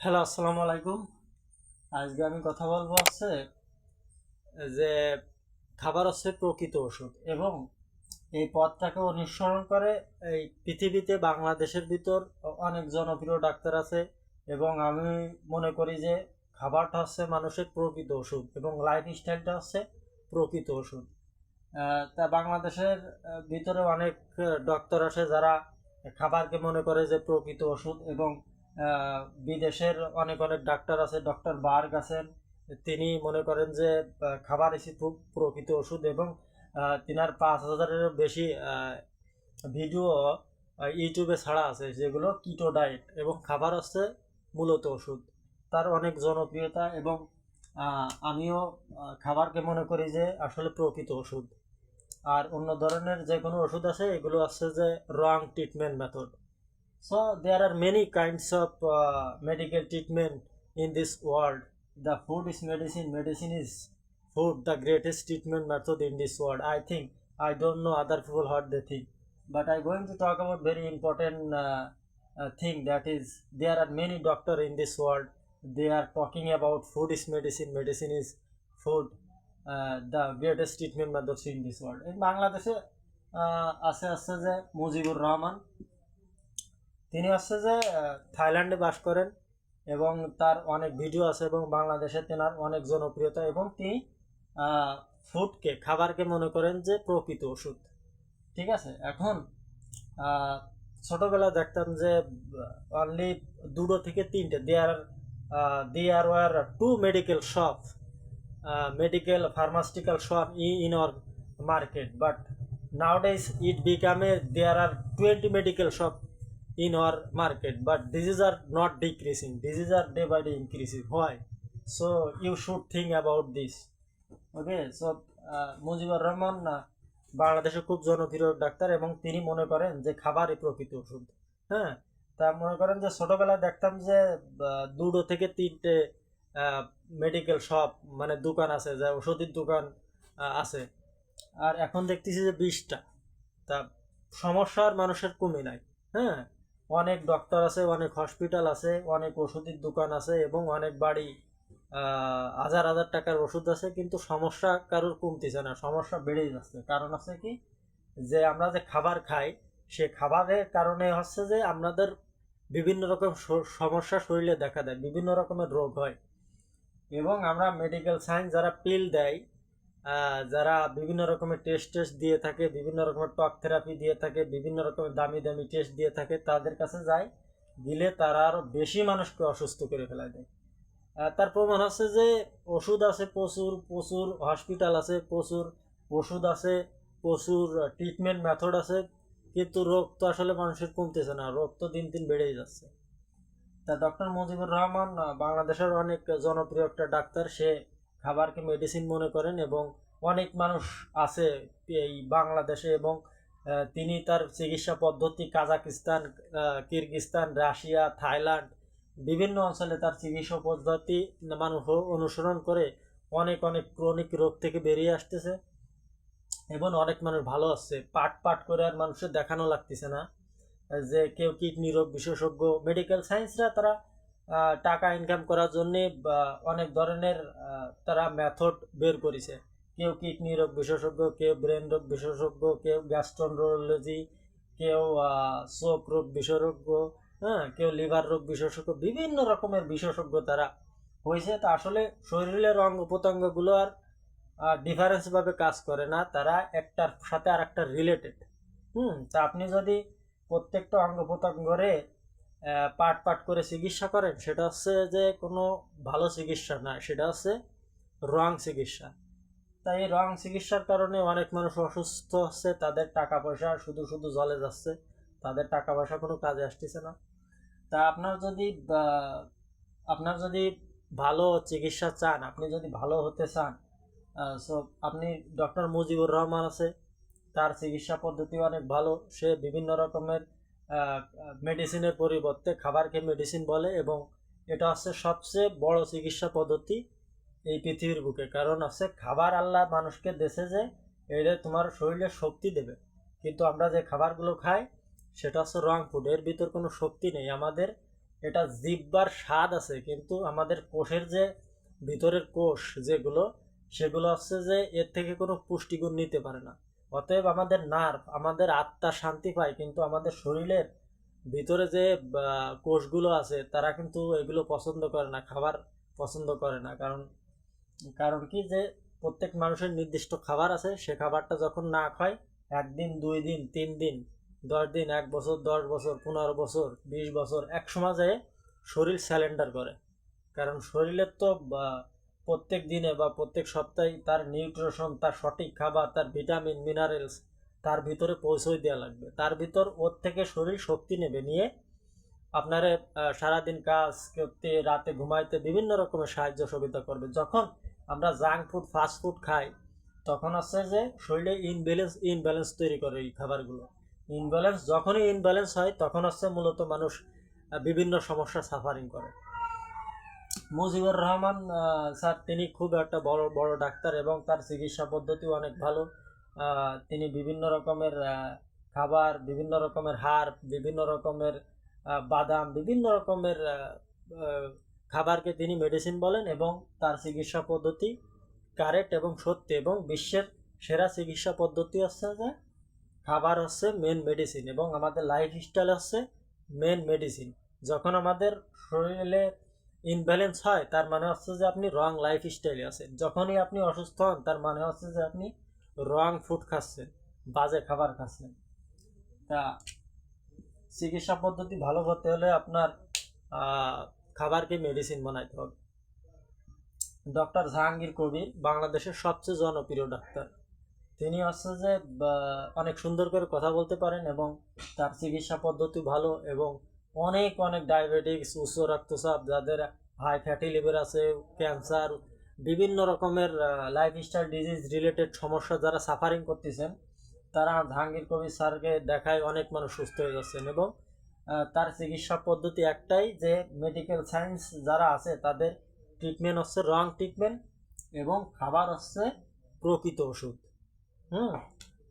Hello, আসসালামু আলাইকুম। আজকে আমি কথা বলব হচ্ছে যে খাবার হচ্ছে প্রকৃত ওষুধ এবং এই পথটাকে অনুসরণ করে এই পৃথিবীতে বাংলাদেশের ভিতর অনেক জনপ্রিয় ডাক্তার আছে এবং আমি মনে করি যে খাবারটা হচ্ছে মানুষের প্রকৃত ওষুধ এবং লাইফ স্টাইলটা হচ্ছে প্রকৃত ওষুধ। তা বাংলাদেশের ভিতরে অনেক ডক্টর আছে যারা খাবারকে মনে করে যে প্রকৃত ওষুধ এবং বিদেশের অনেক অনেক ডাক্তার আছে, ডক্টর বার্গ আছেন। তিনি মনে করেন যে খাবার এসে খুব প্রকৃত ওষুধ এবং তিনার পাঁচ হাজারের বেশি ভিডিও ইউটিউবে ছাড়া আছে, যেগুলো কিটো ডায়েট এবং খাবার হচ্ছে মূলত ওষুধ। তার অনেক জনপ্রিয়তা এবং আমিও খাবারকে মনে করি যে, আসলে প্রকৃত ওষুধ। আর অন্য ধরনের যে কোনো ওষুধ আছে, এগুলো আছে যে, wrong treatment method. So there are many kinds of uh, medical treatment in this world. The food is medicine. Medicine is food. The greatest treatment method in this world. I think I don't know other people what they think, but I'm going to talk about very important uh, uh, thing. That is, there are many doctor in this world. They are talking about food is medicine. Medicine is food. Uh, the greatest treatment methods in this world. In বাংলাদেশে আহ, আছে আছে যে মুজিবুর রহমান তিনি হচ্ছে যে থাইল্যান্ডে বাস করেন এবং তার অনেক ভিডিও আছে এবং বাংলাদেশে তেনার অনেক জনপ্রিয়তা এবং তিনি ফুডকে, খাবারকে মনে করেন যে প্রকৃত ওষুধ। ঠিক আছে? এখন ছোটবেলা দেখতাম যে অনলি দুটো থেকে তিনটে there there were two medical shop medical pharmaceutical shop E in market, but nowadays it become a, there are 20 medical shop in our market but diseases are not decreasing. Diseases are day by day increasing. Why? So you should think about this. Okay? So uh, Mujibur Rahman uh, বাংলাদেশে খুব জনপ্রিয় doctor এবং তিনি মনে করেন যে খাবারই প্রকৃত ওষুধ। হ্যাঁ? তা মনে করেন যে ছোটবেলায় দেখতাম যে দুটো থেকে তিনটে মেডিকেল শপ মানে দোকান আছে যে ওষুধের দোকান আছে। আর এখন দেখতেছি যে বিশটা। তা সমস্যার মানুষের কমে নাই। হ্যাঁ? অনেক ডক্টর আছে, অনেক হসপিটাল আছে, অনেক ওষুধের দোকান আছে এবং অনেক বাড়ি হাজার হাজার টাকার ওষুধ আছে, কিন্তু সমস্যা কারোর কমতেছে না, সমস্যা বেড়েই যাচ্ছে। কারণ আছে কি, যে আমরা যে খাবার খাই, সে খাবারের কারণে হচ্ছে যে আমাদের বিভিন্ন রকম সমস্যা শরীরে দেখা দেয়, বিভিন্ন রকমের রোগ হয়। এবং আমরা মেডিকেল সায়েন্স যারা পিল দেয় যারা বিভিন্ন রকমের টেস্ট টেস্ট দিয়ে থাকে, বিভিন্ন রকমের টক থেরাপি দিয়ে থাকে, বিভিন্ন রকমের দামি দামি টেস্ট দিয়ে থাকে, তাদের কাছে যায়, দিলে তারা আরও বেশি মানুষকে অসুস্থ করে ফেলা দেয়। তার প্রমাণ হচ্ছে যে ওষুধ আছে প্রচুর প্রচুর হসপিটাল আছে, প্রচুর ওষুধ আছে, প্রচুর ট্রিটমেন্ট মেথড আছে, কিন্তু রোগ তো আসলে মানুষের কমতেছে না, রোগ তো দিন দিন বেড়েই যাচ্ছে। তা ডক্টর মুজিবুর রহমান বাংলাদেশের অনেক জনপ্রিয় একটা ডাক্তার, সে খাবারকে মেডিসিন মনে করেন এবং অনেক মানুষ আছে এই বাংলাদেশে এবং তিনি তার চিকিৎসা পদ্ধতি কাজাকিস্তান কিরগিস্তান, রাশিয়া, থাইল্যান্ড বিভিন্ন অঞ্চলে তার চিকিৎসা পদ্ধতি মানুষ অনুসরণ করে অনেক অনেক ক্রনিক রোগ থেকে বেরিয়ে আসতেছে এবং অনেক মানুষ ভালো আছে। পাট পাট করে আর মানুষের দেখানো লাগতেছে না। যে কেউ কিডনি রোগ, বিশেষজ্ঞ মেডিকেল সায়েন্সরা তারা টাকা ইনকাম করার জন্যে অনেক ধরনের তারা মেথড বের করেছে। কেউ কিডনি রোগ বিশেষজ্ঞ, কেউ ব্রেন রোগ বিশেষজ্ঞ, কেউ গ্যাস্ট্রোন্ডোলজি কেউ চোখ রোগ বিশেষজ্ঞ হ্যাঁ কেউ লিভার রোগ বিশেষজ্ঞ, বিভিন্ন রকমের বিশেষজ্ঞ তারা হয়েছে। তা আসলে শরীরের অঙ্গ প্রত্যঙ্গগুলো আর ডিফারেন্সভাবে কাজ করে না। তারা একটার সাথে আর একটা রিলেটেড হুম, তা আপনি যদি প্রত্যেকটা অঙ্গ প্রত্যঙ্গরে পাট পাট করে চিকিৎসা করেন, সেটা হচ্ছে যে কোনো ভালো চিকিৎসা না, সেটা হচ্ছে রং চিকিৎসা। তাই রং চিকিৎসার কারণে অনেক মানুষ অসুস্থ হচ্ছে, তাদের টাকা পয়সা শুধু শুধু জলে যাচ্ছে, তাদের টাকা পয়সা কোনো কাজে আসতেছে না। তা আপনার যদি আপনার যদি ভালো চিকিৎসা চান, আপনি যদি ভালো হতে চান সো আপনি ডক্টর মুজিবুর রহমান আছে, তার চিকিৎসা পদ্ধতি অনেক ভালো, সে বিভিন্ন রকমের মেডিসিনের পরিবর্তে খাবারকে মেডিসিন বলে এবং এটা হচ্ছে সবচেয়ে বড় চিকিৎসা পদ্ধতি এই পৃথিবীর বুকে। কারণ হচ্ছে খাবার আল্লাহ মানুষকে দেশে যে এটা তোমার শরীরে শক্তি দেবে। কিন্তু আমরা যে খাবারগুলো খাই, সেটা হচ্ছে রং ফুড এর ভিতর কোনো শক্তি নেই। আমাদের এটা জিব্বার স্বাদ আছে, কিন্তু আমাদের কোষের যে ভিতরের কোষ যেগুলো, সেগুলো হচ্ছে যে এর থেকে কোনো পুষ্টিগুণ নিতে পারে না। অতএব আমাদের নার্ভ আমাদের আত্মা শান্তি পায়, কিন্তু আমাদের শরীরের ভিতরে যে কোষগুলো আছে, তারা কিন্তু এগুলো পছন্দ করে না, খাবার পছন্দ করে না। কারণ কারণ কি যে, প্রত্যেক মানুষের নির্দিষ্ট খাবার আছে, সে খাবারটা যখন না খায়, একদিন, দুই দিন, তিন দিন, দশ দিন, এক বছর, দশ বছর, পনেরো বছর, বিশ বছর, এক সময় যায় শরীর স্যালেন্ডার করে। কারণ শরীরের তো প্রত্যেক দিনে বা প্রত্যেক সপ্তাহে তার নিউট্রিশন, তার সঠিক খাবার, তার ভিটামিন, মিনারেলস তার ভিতরে পৌঁছই দেওয়া লাগবে। তার ভিতর ওর থেকে শরীর শক্তি নেবে নিয়ে আপনারে সারাদিন কাজ করতে, রাতে ঘুমাইতে বিভিন্ন রকমের সাহায্য সুবিধা করবে। যখন আমরা জাঙ্ক ফুড ফাস্ট ফুড খাই, তখন হচ্ছে যে শরীরে ইনব্যালেন্স ইনব্যালেন্স তৈরি করে এই খাবারগুলো। ইনব্যালেন্স যখনই ইনব্যালেন্স হয়, তখন হচ্ছে মূলত মানুষ বিভিন্ন সমস্যা সাফারিং করে। মুজিবুর রহমান স্যার, তিনি খুব একটা বড় বড় ডাক্তার এবং তার চিকিৎসা পদ্ধতিও অনেক ভালো। তিনি বিভিন্ন রকমের খাবার, বিভিন্ন রকমের হাড়, বিভিন্ন রকমের বাদাম, বিভিন্ন রকমের খাবারকে তিনি মেডিসিন বলেন এবং তার চিকিৎসা পদ্ধতি কারেক্ট এবং সত্যি এবং বিশ্বের সেরা চিকিৎসা পদ্ধতি হচ্ছে যে খাবার হচ্ছে মেন মেডিসিন এবং আমাদের লাইফ স্টাইল হচ্ছে মেন মেডিসিন যখন আমাদের শরীরে ইনব্যালেন্স হয়, তার মানে হচ্ছে যে আপনি রং লাইফ স্টাইলে আছেন। যখনই আপনি অসুস্থ হন, তার মানে হচ্ছে যে আপনি রং ফুড খাচ্ছেন, বাজে খাবার খাচ্ছেন। তা চিকিৎসা পদ্ধতি ভালো করতে হলে আপনার খাবারকে মেডিসিন বানাইতে হবে। ডক্টর জাহাঙ্গীর কবির, বাংলাদেশের সবচেয়ে জনপ্রিয় ডাক্তার। তিনি হচ্ছে যে অনেক সুন্দর করে কথা বলতে পারেন এবং তার চিকিৎসা পদ্ধতি ভালো এবং অনেক অনেক ডায়াবেটিক্স উচ্চ রক্তচাপ, যাদের হাই ফ্যাটি লিভার আছে ক্যান্সার বিভিন্ন রকমের লাইফস্টাইল ডিজিজ রিলেটেড সমস্যা যারা সাফারিং করতেছেন, তারা জাহাঙ্গীর কবির স্যারকে দেখায় অনেক মানুষ সুস্থ হয়ে যাচ্ছেন এবং তার চিকিৎসা পদ্ধতি একটাই যে মেডিকেল সায়েন্স যারা আছে, তাদের ট্রিটমেন্ট হচ্ছে রং ট্রিটমেন্ট এবং খাবার হচ্ছে প্রকৃত ওষুধ। হুম?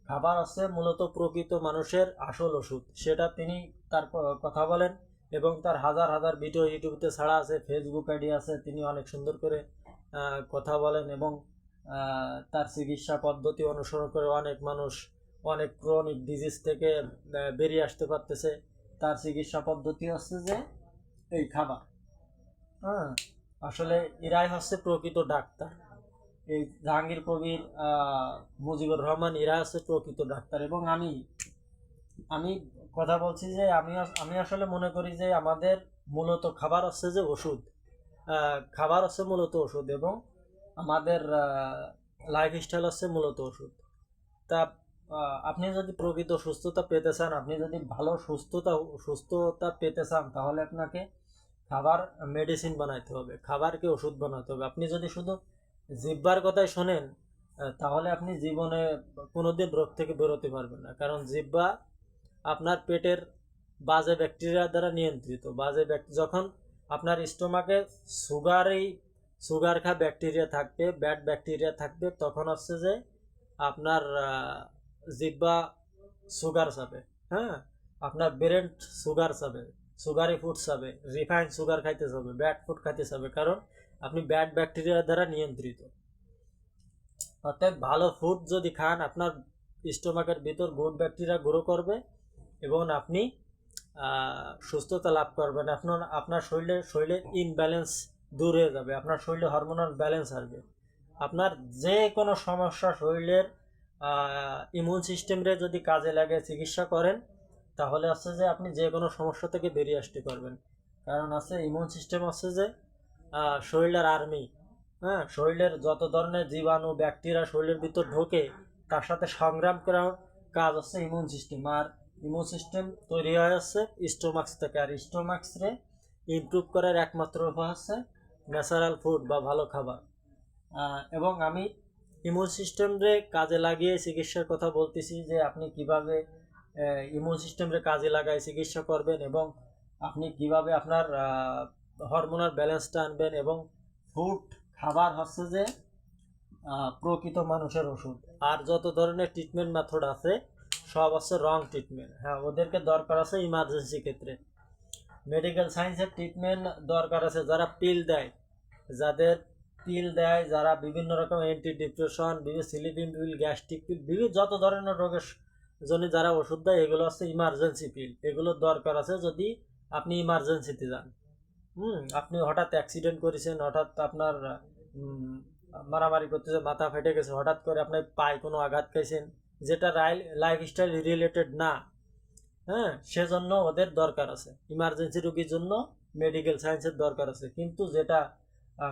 খাবার হচ্ছে মূলত প্রকৃত মানুষের আসল ওষুধ। সেটা তিনি তার কথা বলেন এবং তার হাজার হাজার ভিডিও ইউটিউবতে ছাড়া আছে ফেসবুক আইডি আছে, তিনি অনেক সুন্দর করে কথা বলেন এবং তার চিকিৎসা পদ্ধতি অনুসরণ করে অনেক মানুষ, অনেক ক্রনিক ডিজিজ থেকে বেরিয়ে আসতে পারতেছে। তার চিকিৎসা পদ্ধতি হচ্ছে যে, এই খাবার। হ্যাঁ আসলে এরাই হচ্ছে প্রকৃত ডাক্তার। এই জাহাঙ্গীর কবির মুজিবুর রহমান এরা হচ্ছে প্রকৃত ডাক্তার এবং আমি আমি কথা বলছি যে আমি আমি আসলে মনে করি যে আমাদের মূলত খাবার হচ্ছে যে ওষুধ। খাবার হচ্ছে মূলত ওষুধ এবং আমাদের লাইফ স্টাইল হচ্ছে মূলত ওষুধ। তা আপনি যদি প্রকৃত সুস্থতা পেতে চান, আপনি যদি ভালো সুস্থতা সুস্থতা পেতে চান, তাহলে আপনাকে খাবার মেডিসিন বানাইতে হবে, খাবারকে ওষুধ বানাতে হবে। আপনি যদি শুধু জিব্বার কথাই শোনেন তাহলে আপনি জীবনে কোনোদিন রোগ থেকে বেরোতে পারবেন না। কারণ জিব্বা আপনার পেটের বাজে ব্যাকটেরিয়া দ্বারা নিয়ন্ত্রিত। বাজে যখন আপনার স্টোমাকে সুগারই সুগার খা ব্যাকটেরিয়া থাকবে ব্যাড ব্যাকটেরিয়া থাকবে, তখন হচ্ছে যে আপনার জিব্বা সুগার চাবে হ্যাঁ? আপনার ব্রেন সুগার চাবে সুগারি ফুড চাবে রিফাইন্ড সুগার খাইতে চাবে ব্যাড ফুড খাইতে চাবে কারণ আপনি ব্যাড ব্যাকটেরিয়া দ্বারা নিয়ন্ত্রিত। অর্থাৎ ভালো ফুড যদি খান, আপনার স্টোমাকের ভিতর গুড ব্যাকটেরিয়া গ্রো করবে এবং আপনি সুস্থতা লাভ করবেন। আপনার আপনার শরীরে শরীরে ইনব্যালেন্স দূর হয়ে যাবে। আপনার শরীরে হরমোনাল ব্যালেন্স আসবে আপনার যে কোনো সমস্যা শরীরের ইমিউন সিস্টেমরে যদি কাজে লাগে, চিকিৎসা করেন, তাহলে আছে যে আপনি যে কোনো সমস্যা থেকে বেরিয়ে আসতে পারবেন। কারণ আছে ইমিউন সিস্টেম আছে যে শরীরের আর্মি হ্যাঁ? শরীরের যত ধরনের জীবাণু, ব্যাকটেরিয়া শরীরের ভিতর ঢোকে, তার সাথে সংগ্রাম করার কাজ হচ্ছে ইমিউন সিস্টেম আর ইমিউন সিস্টেম তৈরি হয়ে যাচ্ছে স্টোমাক্স থেকে। আর স্টোমাক্সরে ইমপ্রুভ করার একমাত্র উপায় হচ্ছে ন্যাচারাল ফুড বা ভালো খাবার। এবং আমি ইমিউন সিস্টেমরে কাজে লাগিয়ে চিকিৎসার কথা বলতেছি যে আপনি কীভাবে ইমিউন সিস্টেমরে কাজে লাগায় চিকিৎসা করবেন এবং আপনি কীভাবে আপনার হরমোনাল ব্যালেন্সটা আনবেন এবং ফুড খাবার হচ্ছে যে প্রকৃত মানুষের ওষুধ। আর যত ধরনের ট্রিটমেন্ট মেথড আছে সব হচ্ছে রং ট্রিটমেন্ট হ্যাঁ ওদেরকে দরকার আছে ইমার্জেন্সি ক্ষেত্রে। মেডিকেল সায়েন্সের ট্রিটমেন্ট দরকার আছে, যারা পিল দেয়। যাদের পিল দেয়, যারা বিভিন্ন রকম অ্যান্টি ডিপ্রেশন বিভিন্ন স্লিপিং পিল গ্যাস্ট্রিক পিল বিভিন্ন যত ধরনের রোগের জন্য যারা ওষুধ দেয়, এগুলো হচ্ছে ইমার্জেন্সি পিল এগুলোর দরকার আছে যদি আপনি ইমার্জেন্সিতে যান। হুম, আপনি হঠাৎ অ্যাক্সিডেন্ট করেছেন, হঠাৎ আপনার মারামারি করতেছে মাথা ফেটে গেছে, হঠাৎ করে আপনার পায়ে কোনো আঘাত খাইছেন যেটা লাইফ স্টাইল রিলেটেড না হ্যাঁ? সেজন্য ওদের দরকার আছে। ইমার্জেন্সি রোগীর জন্য মেডিকেল সায়েন্সের দরকার আছে। কিন্তু যেটা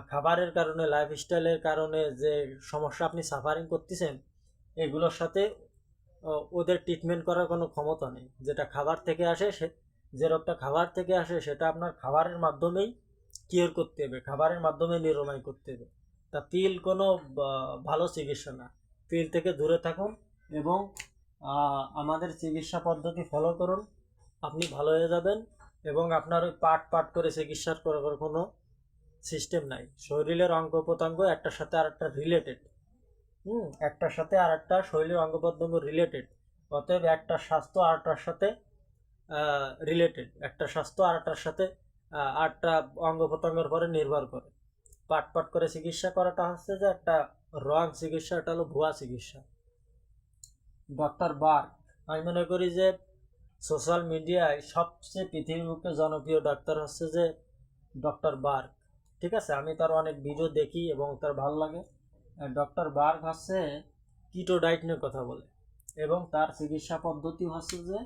খাবারের কারণে লাইফ স্টাইলের কারণে যে সমস্যা আপনি সাফারিং করতেছেন, এগুলোর সাথে ওদের ট্রিটমেন্ট করার কোনো ক্ষমতা নেই। যেটা খাবার থেকে আসে, সে, যে রোগটা খাবার থেকে আসে, সেটা আপনার খাবারের মাধ্যমেই কিওর করতে হবে। খাবারের মাধ্যমে নিরাময় করতে হবে। তা তিল কোনো ভালো চিকিৎসা না। তিল থেকে দূরে থাকুন। এবং আমাদের চিকিৎসা পদ্ধতি ফলো করুন। আপনি ভালো হয়ে যাবেন এবং আপনার ওই পাট পাট করে চিকিৎসার করার কোনো সিস্টেম নাই। শরীরের অঙ্গ প্রত্যঙ্গ একটার সাথে আর একটা রিলেটেড হুম একটার সাথে আর একটা শরীরের অঙ্গ প্রত্যঙ্গ রিলেটেড অতএব একটা স্বাস্থ্য আরেকটার সাথে রিলেটেড একটা স্বাস্থ্য আরেকটার সাথে আহ, আটটা অঙ্গ প্রত্যঙ্গের পরে নির্ভর করে। পাট পাট করে চিকিৎসা করাটা হচ্ছে যে একটা রং চিকিৎসা এটা হলো ভুয়া চিকিৎসা। ডক্টর বার্ক আমি মনে করি যে সোশ্যাল মিডিয়ায় সবচেয়ে পৃথিবীর বুকে জনপ্রিয় ডাক্তার হচ্ছে যে ডক্টর বার্ক ঠিক আছে? আমি তার অনেক ভিডিও দেখি এবং তার ভালো লাগে। ডক্টর বার্ক হচ্ছে কিটো ডায়েট নিয়ে কথা বলে এবং তার চিকিৎসা পদ্ধতি হচ্ছে যে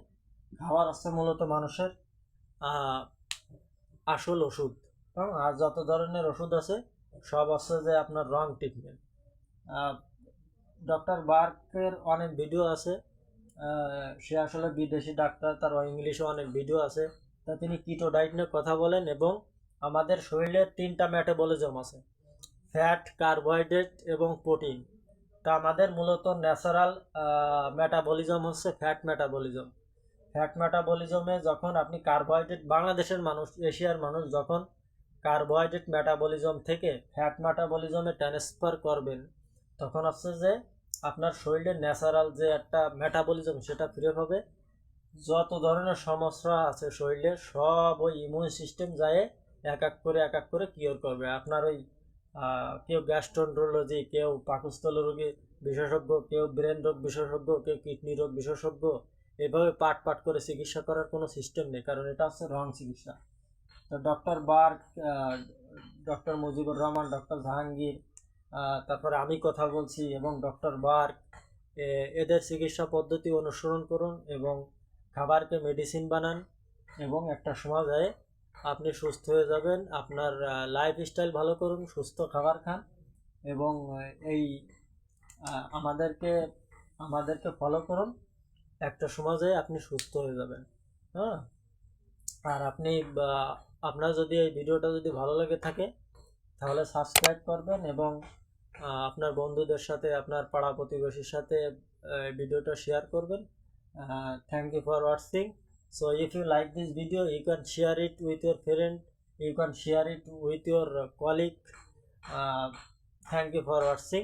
খাবার হচ্ছে মূলত মানুষের আসল ওষুধ। হ্যাঁ, আর যত ধরনের ওষুধ আছে সব হচ্ছে যে আপনার রং ট্রিটমেন্ট ডক্টর বার্কের অনেক ভিডিও আছে। সে আসলে বিদেশি ডাক্তার, তার ইংলিশে অনেক ভিডিও আছে। তা তিনি কিটো ডায়েট নিয়ে কথা বলেন এবং আমাদের শরীরে তিনটা মেটাবলিজম আছে, ফ্যাট, কার্বোহাইড্রেট এবং প্রোটিন। তা আমাদের মূলত ন্যাচারাল মেটাবলিজম হচ্ছে ফ্যাট মেটাবলিজম। ফ্যাট মেটাবলিজমে যখন আপনি কার্বোহাইড্রেট, বাংলাদেশের মানুষ, এশিয়ার মানুষ যখন কার্বোহাইড্রেট মেটাবলিজম থেকে ফ্যাট মেটাবলিজমে ট্রান্সফার করবেন তখন হচ্ছে যে আপনার শরীরের ন্যাচারাল যে একটা মেটাবলিজম সেটা ফিরে হবে যত ধরনের সমস্যা আছে শরীরে, সব ওই ইমিউন সিস্টেম যায় এক এক করে, এক এক করে কিওর করবে। আপনার ওই কেউ গ্যাস্ট্রন্ট্রোলজি কেউ পাকস্থল রোগী বিশেষজ্ঞ, কেউ ব্রেন রোগ বিশেষজ্ঞ, কেউ কিডনি রোগ বিশেষজ্ঞ, এভাবে পাট পাট করে চিকিৎসা করার কোনো সিস্টেম নেই, কারণ এটা হচ্ছে রং চিকিৎসা। তো doctor Berg doctor Mujibur Rahman doctor Jahangir তারপরে আমি কথা বলছি এবং ডক্টর বার্ক এদের চিকিৎসা পদ্ধতি অনুসরণ করুন এবং খাবারকে মেডিসিন বানান এবং একটা সময় যায় আপনি সুস্থ হয়ে যাবেন, আপনার লাইফ স্টাইল ভালো করুন, সুস্থ খাবার খান এবং এই আমাদেরকে আমাদেরকে ফলো করুন, একটা সমাজে আপনি সুস্থ হয়ে যাবেন হ্যাঁ? আর আপনি আপনার যদি এই ভিডিওটা যদি ভালো লাগে থাকে তাহলে সাবস্ক্রাইব করবেন এবং আপনার বন্ধুদের সাথে, আপনার পাড়া প্রতিবেশীর সাথে ভিডিওটা শেয়ার করবেন। Thank you for ওয়াটসিং so if you like this video you can share it with your friend you can share it with your colleague thank you for ওয়াটসিং